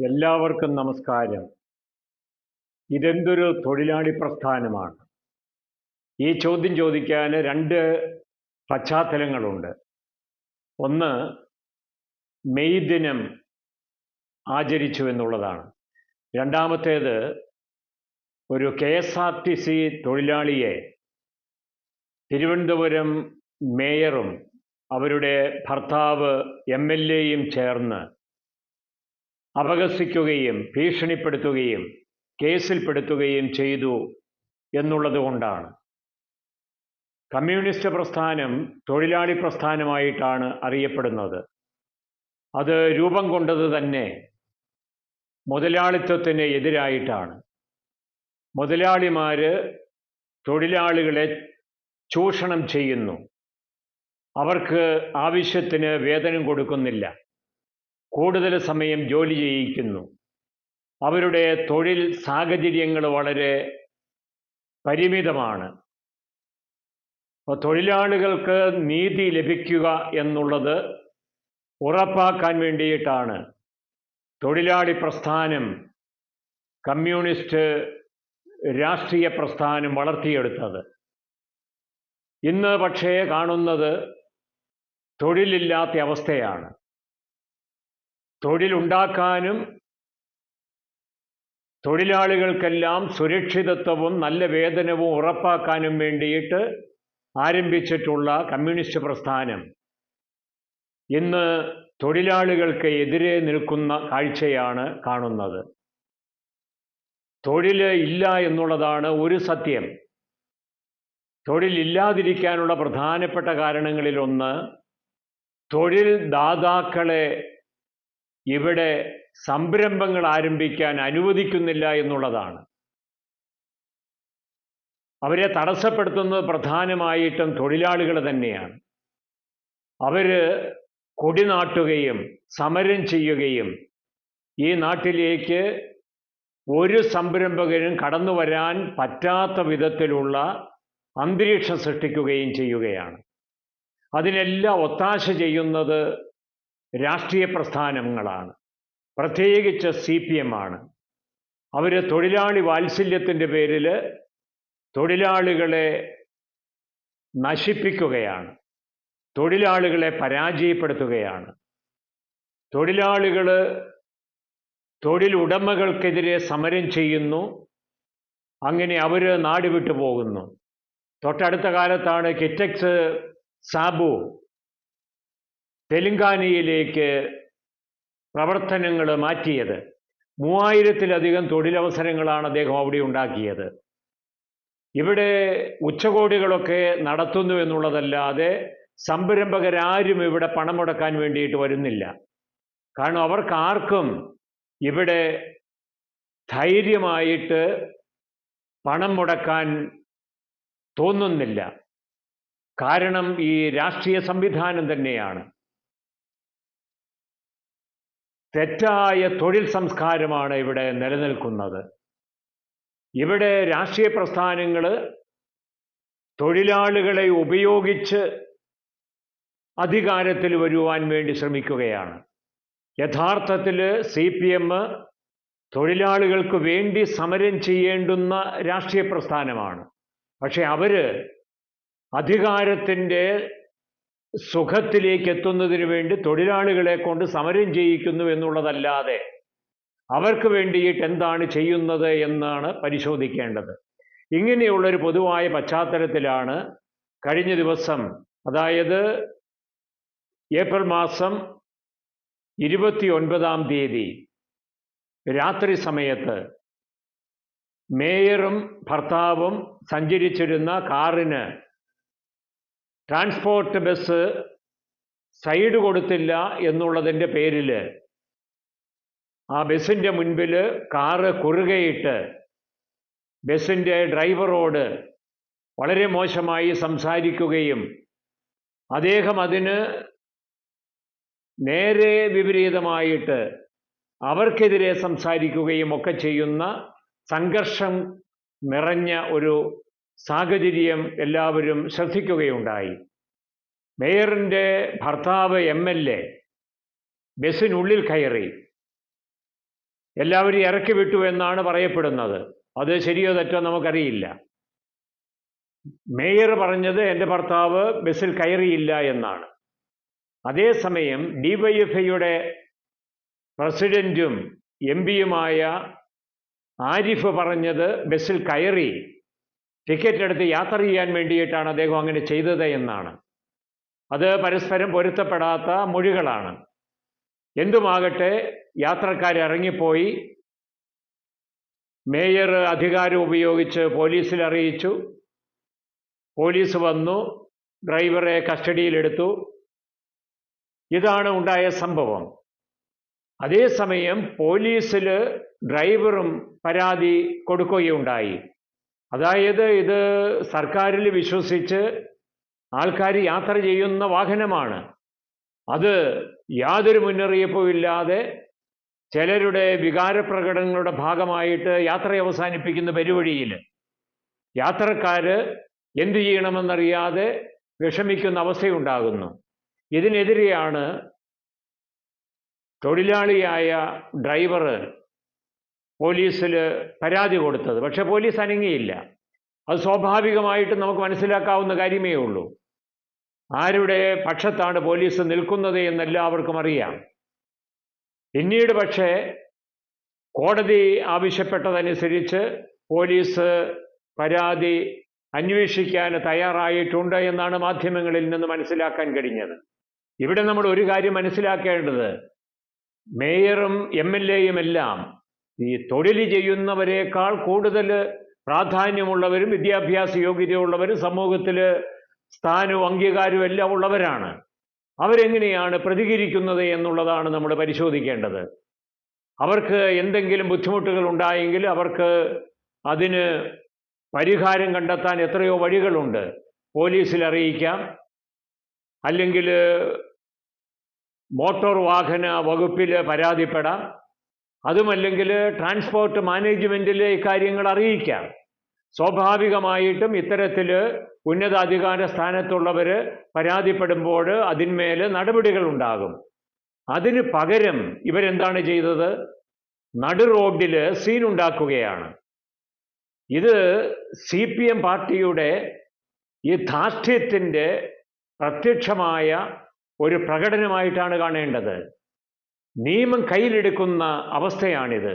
എല്ലാവർക്കും നമസ്കാരം. ഇതെന്തൊരു തൊഴിലാളി പ്രസ്ഥാനമാണ്? ഈ ചോദ്യം ചോദിക്കാൻ രണ്ട് പശ്ചാത്തലങ്ങളുണ്ട്. ഒന്ന് മെയ് ദിനം ആചരിച്ചു എന്നുള്ളതാണ്. രണ്ടാമത്തേത് ഒരു K S R T C തൊഴിലാളിയെ തിരുവനന്തപുരം മേയറും അവരുടെ ഭർത്താവ് എം എൽ എയും ചേർന്ന് അപഹസിക്കുകയും ഭീഷണിപ്പെടുത്തുകയും കേസിൽപ്പെടുത്തുകയും ചെയ്തു എന്നുള്ളത് കൊണ്ടാണ്. കമ്മ്യൂണിസ്റ്റ് പ്രസ്ഥാനം തൊഴിലാളി പ്രസ്ഥാനമായിട്ടാണ് അറിയപ്പെടുന്നത്. അത് രൂപം കൊണ്ടത് തന്നെ മുതലാളിത്വത്തിന് എതിരായിട്ടാണ്. മുതലാളിമാർ തൊഴിലാളികളെ ചൂഷണം ചെയ്യുന്നു. അവർക്ക് ആവശ്യത്തിന് വേതനം കൊടുക്കുന്നില്ല. കൂടുതൽ സമയം ജോലി ചെയ്യിക്കുന്നു. അവരുടെ തൊഴിൽ സാഹചര്യങ്ങൾ വളരെ പരിമിതമാണ്. അപ്പോൾ തൊഴിലാളികൾക്ക് നീതി ലഭിക്കുക എന്നുള്ളത് ഉറപ്പാക്കാൻ വേണ്ടിയിട്ടാണ്. തൊഴിലാളി പ്രസ്ഥാനം കമ്മ്യൂണിസ്റ്റ് രാഷ്ട്രീയ പ്രസ്ഥാനം വളർത്തിയെടുത്തത്. ഇന്ന് പക്ഷേ കാണുന്നത് തൊഴിലില്ലാത്ത അവസ്ഥയാണ്. തൊഴിലുണ്ടാക്കാനും തൊഴിലാളികൾക്കെല്ലാം സുരക്ഷിതത്വവും നല്ല വേതനവും ഉറപ്പാക്കാനും വേണ്ടിയിട്ട് ആരംഭിച്ചിട്ടുള്ള കമ്മ്യൂണിസ്റ്റ് പ്രസ്ഥാനം. ഇന്ന് തൊഴിലാളികൾക്ക് എതിരെ നിൽക്കുന്ന കാഴ്ചയാണ് കാണുന്നത്. തൊഴിൽ ഇല്ല എന്നുള്ളതാണ് ഒരു സത്യം. തൊഴിലില്ലാതിരിക്കാനുള്ള പ്രധാനപ്പെട്ട കാരണങ്ങളിലൊന്ന് തൊഴിൽ ദാതാക്കളെ ഇവിടെ സംരംഭങ്ങൾ ആരംഭിക്കാൻ അനുവദിക്കുന്നില്ല എന്നുള്ളതാണ്. അവരെ തടസ്സപ്പെടുത്തുന്നത് പ്രധാനമായിട്ടും തൊഴിലാളികൾ തന്നെയാണ്. അവർ കൊടിനാട്ടുകയും സമരം ചെയ്യുകയും ഈ നാട്ടിലേക്ക് ഒരു സംരംഭകനും കടന്നു വരാൻ പറ്റാത്ത വിധത്തിലുള്ള അന്തരീക്ഷം സൃഷ്ടിക്കുകയും ചെയ്യുകയാണ്. അതിനെല്ലാം ഒത്താശ ചെയ്യുന്നത് രാഷ്ട്രീയ പ്രസ്ഥാനങ്ങളാണ്. പ്രത്യേകിച്ച് സി പി എം ആണ്. അവർ തൊഴിലാളി വാത്സല്യത്തിന്റെ പേരിൽ തൊഴിലാളികളെ നശിപ്പിക്കുകയാണ്. തൊഴിലാളികളെ പരാജയപ്പെടുത്തുകയാണ്. തൊഴിലാളികൾ തൊഴിലുടമകൾക്കെതിരെ സമരം ചെയ്യുന്നു. അങ്ങനെ അവർ നാട് വിട്ടു പോകുന്നു തൊട്ടടുത്ത കാലത്താണ് കിറ്റക്സ് സാബു തെലുങ്കാനയിലേക്ക് പ്രവർത്തനങ്ങൾ മാറ്റിയത്. മൂവായിരത്തിലധികം തൊഴിലവസരങ്ങളാണ് അദ്ദേഹം അവിടെ ഉണ്ടാക്കിയത്. ഇവിടെ ഉച്ചകോടികളൊക്കെ നടത്തുന്നു എന്നുള്ളതല്ലാതെ സംരംഭകരാരും ഇവിടെ പണം മുടക്കാൻ വേണ്ടിയിട്ട് വരുന്നില്ല. കാരണം അവർക്ക് ആർക്കും ഇവിടെ ധൈര്യമായിട്ട് പണം മുടക്കാൻ തോന്നുന്നില്ല. കാരണം ഈ രാഷ്ട്രീയ സംവിധാനം തന്നെയാണ്. തെറ്റായ തൊഴിൽ സംസ്കാരമാണ് ഇവിടെ നിലനിൽക്കുന്നത്. ഇവിടെ രാഷ്ട്രീയ പ്രസ്ഥാനങ്ങൾ തൊഴിലാളികളെ ഉപയോഗിച്ച് അധികാരത്തിൽ വരുവാൻ വേണ്ടി ശ്രമിക്കുകയാണ്. യഥാർത്ഥത്തിൽ സി പി എം തൊഴിലാളികൾക്ക് വേണ്ടി സമരം ചെയ്യേണ്ടുന്ന രാഷ്ട്രീയ പ്രസ്ഥാനമാണ്. പക്ഷെ അവർ അധികാരത്തിന്റെ സുഖത്തിലേക്ക് എത്തുന്നതിന് വേണ്ടി തൊഴിലാളികളെ കൊണ്ട് സമരം ചെയ്യിക്കുന്നു എന്നുള്ളതല്ലാതെ അവർക്ക് വേണ്ടിയിട്ട് എന്താണ് ചെയ്യുന്നത് എന്നാണ് പരിശോധിക്കേണ്ടത്. ഇങ്ങനെയുള്ളൊരു പൊതുവായ പശ്ചാത്തലത്തിലാണ് കഴിഞ്ഞ ദിവസം അതായത് ഏപ്രിൽ മാസം ഇരുപത്തി ഒൻപതാം തീയതി രാത്രി സമയത്ത് മേയറും ഭർത്താവും സഞ്ചരിച്ചിരുന്ന കാറിന് ട്രാൻസ്പോർട്ട് ബസ് സൈഡ് കൊടുത്തില്ല എന്നുള്ളതിന്റെ പേരിൽ ആ ബസ്സിന്റെ മുൻപിൽ കാറ് കുറുകയിട്ട് ബസ്സിന്റെ ഡ്രൈവറോട് വളരെ മോശമായി സംസാരിക്കുകയും അദ്ദേഹം അതിന് നേരെ വിപരീതമായിട്ട് അവർക്കെതിരെ സംസാരിക്കുകയും ഒക്കെ ചെയ്യുന്ന സംഘർഷം നിറഞ്ഞ ഒരു സാഹചര്യം എല്ലാവരും ശ്രദ്ധിക്കുകയുണ്ടായി. മേയറിന്റെ ഭർത്താവ് എം എൽ എ ബസ്സിനുള്ളിൽ കയറി. എല്ലാവരും ഇറക്കി വിട്ടു എന്നാണ് പറയപ്പെടുന്നത്. അത് ശരിയോ തെറ്റോ നമുക്കറിയില്ല. മേയർ പറഞ്ഞത് എന്റെ ഭർത്താവ് ബസ്സിൽ കയറിയില്ല എന്നാണ്. അതേസമയം ഡിവൈഎഫ്ഐയുടെ പ്രസിഡന്റും എം പിയുമായ ആരിഫ് പറഞ്ഞത് ബസ്സിൽ കയറി. ടിക്കറ്റ് എടുത്ത് യാത്ര ചെയ്യാൻ വേണ്ടിയിട്ടാണ് അദ്ദേഹം അങ്ങനെ ചെയ്തത് എന്നാണ്. അത് പരസ്പരം പൊരുത്തപ്പെടാത്ത മൊഴികളാണ്. എന്തുമാകട്ടെ യാത്രക്കാർ ഇറങ്ങിപ്പോയി. മേയർ അധികാരം ഉപയോഗിച്ച് പോലീസിൽ അറിയിച്ചു. പോലീസ് വന്നു. ഡ്രൈവറെ കസ്റ്റഡിയിലെടുത്തു. ഇതാണ് ഉണ്ടായ സംഭവം. അതേസമയം പോലീസിൽ ഡ്രൈവറും പരാതി കൊടുക്കുകയുണ്ടായി. അതായത് ഇത് സർക്കാരിൽ വിശ്വസിച്ച് ആൾക്കാർ യാത്ര ചെയ്യുന്ന വാഹനമാണ്. അത് യാതൊരു മുന്നറിയിപ്പും ഇല്ലാതെ ചിലരുടെ വികാരപ്രകടനങ്ങളുടെ ഭാഗമായിട്ട് യാത്ര അവസാനിപ്പിക്കുന്ന പരിപാടിയിൽ യാത്രക്കാർ എന്തു ചെയ്യണമെന്നറിയാതെ വിഷമിക്കുന്ന അവസ്ഥയുണ്ടാകുന്നു. ഇതിനെതിരെയാണ് തൊഴിലാളിയായ ഡ്രൈവർ പോലീസിൽ പരാതി കൊടുത്തത്. പക്ഷെ പോലീസ് അനങ്ങിയില്ല. അത് സ്വാഭാവികമായിട്ട് നമുക്ക് മനസ്സിലാക്കാവുന്ന കാര്യമേ ഉള്ളൂ. ആരുടെ പക്ഷത്താണ് പോലീസ് നിൽക്കുന്നത് എന്നെല്ലാവർക്കും അറിയാം. പിന്നീട് പക്ഷേ കോടതി ആവശ്യപ്പെട്ടതനുസരിച്ച് പോലീസ് പരാതി അന്വേഷിക്കാൻ തയ്യാറായിട്ടുണ്ട് എന്നാണ് മാധ്യമങ്ങളിൽ നിന്ന് മനസ്സിലാക്കാൻ കഴിഞ്ഞത്. ഇവിടെ നമ്മൾ ഒരു കാര്യം മനസ്സിലാക്കേണ്ടത്. മേയറും എം എൽ എയും എല്ലാം ഈ തൊഴിൽ ചെയ്യുന്നവരെക്കാൾ കൂടുതൽ പ്രാധാന്യമുള്ളവരും വിദ്യാഭ്യാസ യോഗ്യതയുള്ളവരും സമൂഹത്തിൽ സ്ഥാനവും അംഗീകാരവും എല്ലാം ഉള്ളവരാണ്. അവരെങ്ങനെയാണ് പ്രതികരിക്കുന്നത് എന്നുള്ളതാണ് നമ്മൾ പരിശോധിക്കേണ്ടത്. അവർക്ക് എന്തെങ്കിലും ബുദ്ധിമുട്ടുകൾ ഉണ്ടായെങ്കിൽ അവർക്ക് അതിന് പരിഹാരം കണ്ടെത്താൻ എത്രയോ വഴികളുണ്ട്. പോലീസിൽ അറിയിക്കാം. അല്ലെങ്കിൽ മോട്ടോർ വാഹന വകുപ്പിൽ പരാതിപ്പെടാം. അതുമല്ലെങ്കിൽ ട്രാൻസ്പോർട്ട് മാനേജ്മെന്റിലെ ഇക്കാര്യങ്ങൾ അറിയിക്കാം. സ്വാഭാവികമായിട്ടും ഇത്തരത്തിൽ ഉന്നതാധികാര സ്ഥാനത്തുള്ളവർ പരാതിപ്പെടുമ്പോൾ അതിന്മേൽ നടപടികൾ ഉണ്ടാകും. അതിന് പകരം ഇവരെന്താണ് ചെയ്തത്? നടു റോഡിൽ സീനുണ്ടാക്കുകയാണ് ഇത് സി പി എം പാർട്ടിയുടെ ഈ ധാർഷ്ട്യത്തിന്റെ പ്രത്യക്ഷമായ ഒരു പ്രകടനമായിട്ടാണ് കാണേണ്ടത്. നിയമം കയ്യിലെടുക്കുന്ന അവസ്ഥയാണിത്.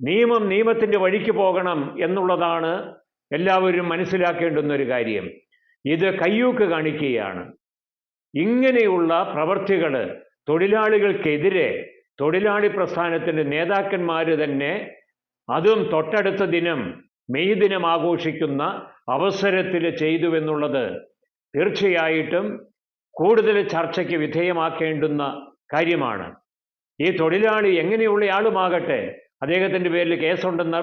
നിയമം നിയമത്തിന്റെ വഴിക്ക് പോകണം എന്നുള്ളതാണ് എല്ലാവരും മനസ്സിലാക്കേണ്ടുന്ന ഒരു കാര്യം. ഇത് കയ്യൂക്ക് കാണിക്കുകയാണ്. ഇങ്ങനെയുള്ള പ്രവർത്തികൾ തൊഴിലാളികൾക്കെതിരെ തൊഴിലാളി പ്രസ്ഥാനത്തിന്റെ നേതാക്കന്മാർ തന്നെ അതും തൊട്ടടുത്ത ദിനം മെയ് ദിനം ആഘോഷിക്കുന്ന അവസരത്തിൽ ചെയ്തുവെന്നുള്ളത് തീർച്ചയായിട്ടും കൂടുതൽ ചർച്ചയ്ക്ക് വിധേയമാക്കേണ്ടുന്ന കാര്യമാണ്. ഈ തൊഴിലാളി എങ്ങനെയുള്ള ആളുമാകട്ടെ അദ്ദേഹത്തിന്റെ പേരിൽ കേസുണ്ടെന്ന്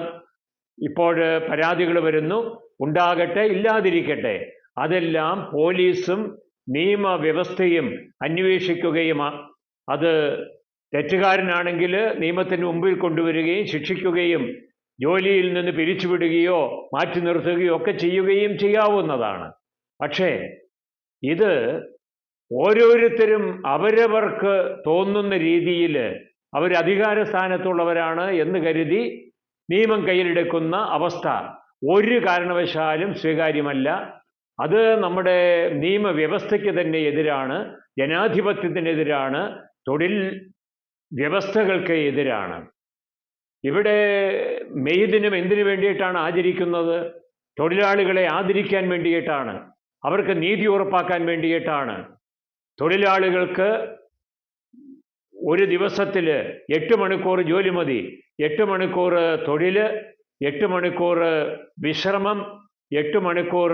ഇപ്പോൾ പരാതികൾ വരുന്നു. ഉണ്ടാകട്ടെ ഇല്ലാതിരിക്കട്ടെ അതെല്ലാം പോലീസും നിയമവ്യവസ്ഥയും അന്വേഷിക്കുകയും അത് തെറ്റുകാരനാണെങ്കിൽ നിയമത്തിന് മുമ്പിൽ കൊണ്ടുവരികയും ശിക്ഷിക്കുകയും ജോലിയിൽ നിന്ന് പിരിച്ചുവിടുകയോ മാറ്റി നിർത്തുകയോ ഒക്കെ ചെയ്യുകയും ചെയ്യാവുന്നതാണ്. പക്ഷേ ഇത് ഓരോരുത്തരും അവരവർക്ക് തോന്നുന്ന രീതിയിൽ അവർ അധികാര സ്ഥാനത്തുള്ളവരാണ് എന്ന് കരുതി നിയമം കയ്യിലെടുക്കുന്ന അവസ്ഥ ഒരു കാരണവശാലും സ്വീകാര്യമല്ല. അത് നമ്മുടെ നിയമവ്യവസ്ഥയ്ക്ക് തന്നെ എതിരാണ് ജനാധിപത്യത്തിനെതിരാണ് തൊഴിൽ വ്യവസ്ഥകൾക്ക് എതിരാണ്. ഇവിടെ മെയ് ദിനം എന്തിനു വേണ്ടിയിട്ടാണ് ആചരിക്കുന്നത്? തൊഴിലാളികളെ ആദരിക്കാൻ വേണ്ടിയിട്ടാണ്. അവർക്ക് നീതി ഉറപ്പാക്കാൻ വേണ്ടിയിട്ടാണ്. തൊഴിലാളികൾക്ക് ഒരു ദിവസത്തിൽ എട്ട് മണിക്കൂർ ജോലി മതി. എട്ട് മണിക്കൂർ തൊഴിൽ എട്ട് മണിക്കൂർ വിശ്രമം എട്ട് മണിക്കൂർ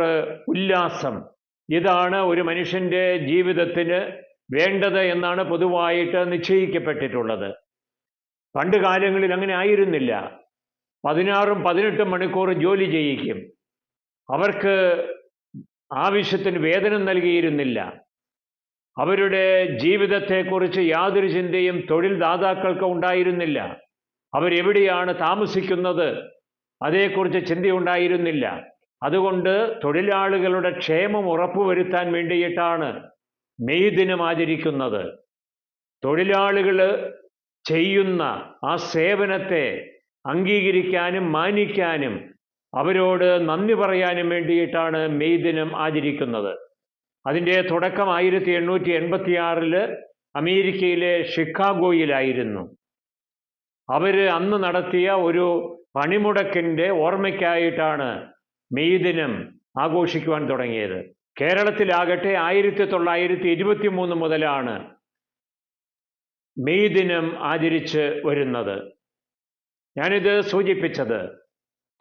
ഉല്ലാസം. ഇതാണ് ഒരു മനുഷ്യന്റെ ജീവിതത്തിന് വേണ്ടത് എന്നാണ് പൊതുവായിട്ട് നിശ്ചയിക്കപ്പെട്ടിട്ടുള്ളത്. പണ്ട് കാലങ്ങളിൽ അങ്ങനെ ആയിരുന്നില്ല. പതിനാറും പതിനെട്ടും മണിക്കൂർ ജോലി ചെയ്യിക്കും. അവർക്ക് ആവശ്യത്തിന് വേതനം നൽകിയിരുന്നില്ല. അവരുടെ ജീവിതത്തെക്കുറിച്ച് യാതൊരു ചിന്തയും തൊഴിൽ ദാതാക്കൾക്ക് ഉണ്ടായിരുന്നില്ല. അവരെവിടെയാണ് താമസിക്കുന്നത്? അതേക്കുറിച്ച് ചിന്തയുണ്ടായിരുന്നില്ല. അതുകൊണ്ട് തൊഴിലാളികളുടെ ക്ഷേമം ഉറപ്പുവരുത്താൻ വേണ്ടിയിട്ടാണ് മെയ് ദിനം ആചരിക്കുന്നത്. തൊഴിലാളികൾ ചെയ്യുന്ന ആ സേവനത്തെ അംഗീകരിക്കാനും മാനിക്കാനും അവരോട് നന്ദി പറയാനും വേണ്ടിയിട്ടാണ് മെയ് ദിനം ആചരിക്കുന്നത്. അതിന്റെ തുടക്കം ആയിരത്തി എണ്ണൂറ്റി എൺപത്തിയാറിൽ അമേരിക്കയിലെ ഷിക്കാഗോയിലായിരുന്നു. അവർ അന്ന് നടത്തിയ ഒരു പണിമുടക്കിന്റെ ഓർമ്മയ്ക്കായിട്ടാണ് മെയ് ദിനം ആഘോഷിക്കുവാൻ തുടങ്ങിയത്. കേരളത്തിലാകട്ടെ ആയിരത്തി തൊള്ളായിരത്തി ഇരുപത്തി മൂന്ന് മുതലാണ് മെയ് ദിനം ആചരിച്ച് വരുന്നത്. ഞാനിത് സൂചിപ്പിച്ചത്.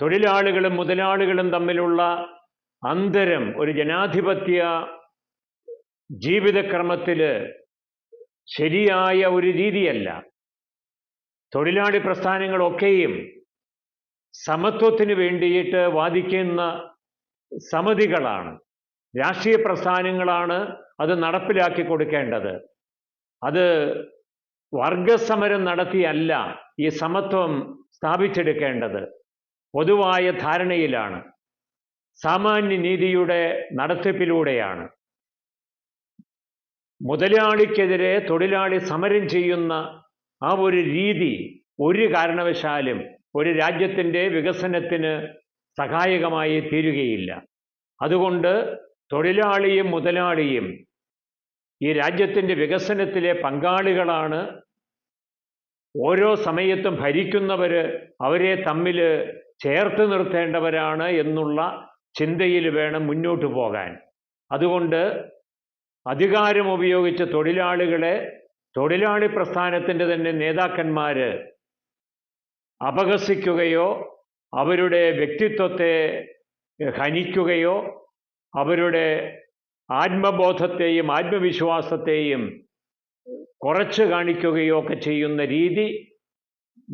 തൊഴിലാളികളും മുതലാളികളും തമ്മിലുള്ള അന്തരം ഒരു ജനാധിപത്യ ജീവിതക്രമത്തിൽ ശരിയായ ഒരു രീതിയല്ല. തൊഴിലാളി പ്രസ്ഥാനങ്ങളൊക്കെയും സമത്വത്തിന് വേണ്ടിയിട്ട് വാദിക്കുന്ന സമിതികളാണ്. രാഷ്ട്രീയ പ്രസ്ഥാനങ്ങളാണ് അത് നടപ്പിലാക്കി കൊടുക്കേണ്ടത്. അത് വർഗസമരം നടത്തിയല്ല ഈ സമത്വം സ്ഥാപിച്ചെടുക്കേണ്ടത്. പൊതുവായ ധാരണയിലാണ്. സാമാന്യ നീതിയുടെ നടത്തിപ്പിലൂടെയാണ്. മുതലാളിക്കെതിരെ തൊഴിലാളി സമരം ചെയ്യുന്ന ആ ഒരു രീതി ഒരു കാരണവശാലും ഒരു രാജ്യത്തിന്റെ വികസനത്തിന് സഹായകമായി തീരുകയില്ല. അതുകൊണ്ട് തൊഴിലാളിയും മുതലാളിയും ഈ രാജ്യത്തിന്റെ വികസനത്തിലെ പങ്കാളികളാണ് ഓരോ സമയത്തും ഭരിക്കുന്നവർ അവരെ തമ്മിൽ ചേർത്ത് നിർത്തേണ്ടവരാണ് എന്നുള്ള ചിന്തയിൽ വേണം മുന്നോട്ട് പോകാൻ. അതുകൊണ്ട് അധികാരം ഉപയോഗിച്ച് തൊഴിലാളികളെ തൊഴിലാളി പ്രസ്ഥാനത്തിന്റെ തന്നെ നേതാക്കന്മാർ അപഹസിക്കുകയോ അവരുടെ വ്യക്തിത്വത്തെ ഹനിക്കുകയോ അവരുടെ ആത്മബോധത്തെയും ആത്മവിശ്വാസത്തെയും കുറച്ച് കാണിക്കുകയോ ഒക്കെ ചെയ്യുന്ന രീതി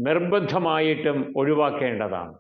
നിർബന്ധമായിട്ടും ഒഴിവാക്കേണ്ടതാണ്.